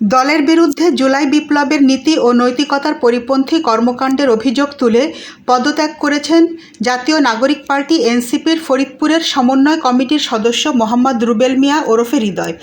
দলের বিরুদ্ধে জুলাই বিপ্লবের নীতি ও নৈতিকতার পরিপন্থী কর্মকাণ্ডের অভিযোগ তুলে পদত্যাগ করেছেন জাতীয় নাগরিক পার্টি এনসিপির ফরিদপুরের সমন্বয় কমিটির সদস্য মোহাম্মদ রুবেল মিয়া ওরফে হৃদয়।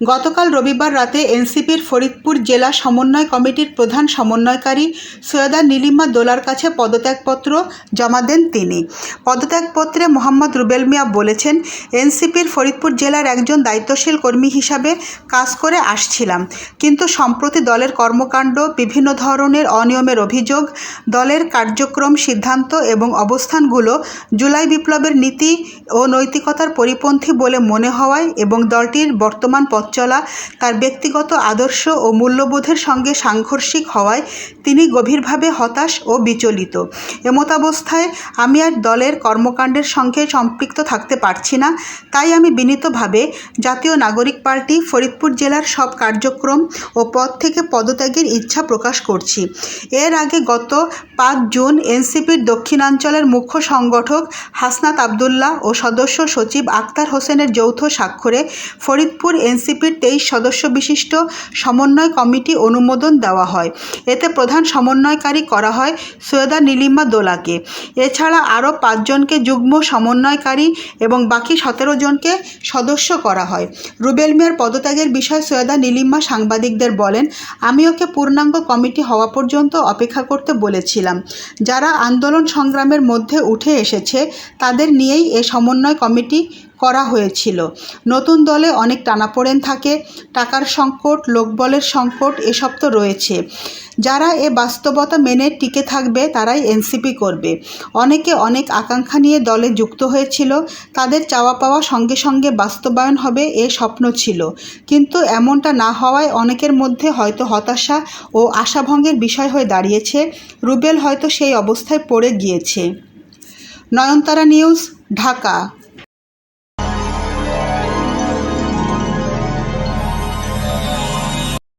গতকাল রবিবার রাতে এনসিপির ফরিদপুর জেলা সমন্বয় কমিটির প্রধান সমন্বয়কারী সৈয়দা নীলিমা দোলার কাছে পদত্যাগপত্র জমা দেন তিনি। পদত্যাগপত্রে মোহাম্মদ রুবেল মিয়া বলেছেন, এনসিপির ফরিদপুর জেলার একজন দায়িত্বশীল কর্মী হিসাবে কাজ করে আসছিলাম। কিন্তু সম্প্রতি দলের কর্মকাণ্ড, বিভিন্ন ধরনের অনিয়মের অভিযোগ, দলের কার্যক্রম সিদ্ধান্ত এবং অবস্থানগুলো জুলাই বিপ্লবের নীতি ও নৈতিকতার পরিপন্থী বলে মনে হওয়ায় এবং দলটির বর্তমান পথ চলা, তার ব্যক্তিগত আদর্শ ও মূল্যবোধের সঙ্গে সাংঘর্ষিক হওয়ায় তিনি গভীরভাবে হতাশ ও বিচলিত। এমতাবস্থায় আমি আর দলের কর্মকাণ্ডের সঙ্গে সম্পৃক্ত থাকতে পারছি না, তাই আমি বিনীতভাবে জাতীয় নাগরিক পার্টি, ফরিদপুর জেলার সব কার্যক্রম ও পদ থেকে পদত্যাগের ইচ্ছা প্রকাশ করছি। এর আগে গত পাঁচ জুন এনসিপির দক্ষিণাঞ্চলের মুখ্য সংগঠক হাসনাত আবদুল্লাহ ও সদস্য সচিব আক্তার হোসেনের যৌথ স্বাক্ষরে ফরিদপুর এনসিপির তেইশ সদস্য বিশিষ্ট সমন্বয় কমিটি অনুমোদন দেওয়া হয়। এতে প্রধান সমন্বয়কারী করা হয় সৈয়দা নীলিমা দোলাকে। এছাড়া আরও পাঁচজনকে যুগ্ম সমন্বয়কারী এবং বাকি সতেরো জনকে সদস্য করা হয়। রুবেল মিয়ার পদত্যাগের বিষয়ে সৈয়দা নীলিমা সাংবাদিকদের বলেন, আমি ওকে পূর্ণাঙ্গ কমিটি হওয়া পর্যন্ত অপেক্ষা করতে বলেছিলাম। যারা আন্দোলন সংগ্রামের মধ্যে উঠে এসেছে, তাদের নিয়েই এ সমন্বয় কমিটি করা হয়েছিল। নতুন দলে অনেক টানাপোড়েন থাকে, টাকার সংকট, লোকবলের সংকট, এসব তো রয়েছে। যারা এ বাস্তবতা মেনে টিকে থাকবে, তারাই এনসিপি করবে। অনেকে অনেক আকাঙ্ক্ষা নিয়ে দলে যুক্ত হয়েছিল, তাদের চাওয়া পাওয়া সঙ্গে সঙ্গে বাস্তবায়ন হবে এ স্বপ্ন ছিল। কিন্তু এমনটা না হওয়ায় অনেকের মধ্যে হয়তো হতাশা ও আশাভঙ্গের বিষয় হয়ে দাঁড়িয়েছে। রুবেল হয়তো সেই অবস্থায় পড়ে গিয়েছে। নয়নতারা নিউজ, ঢাকা।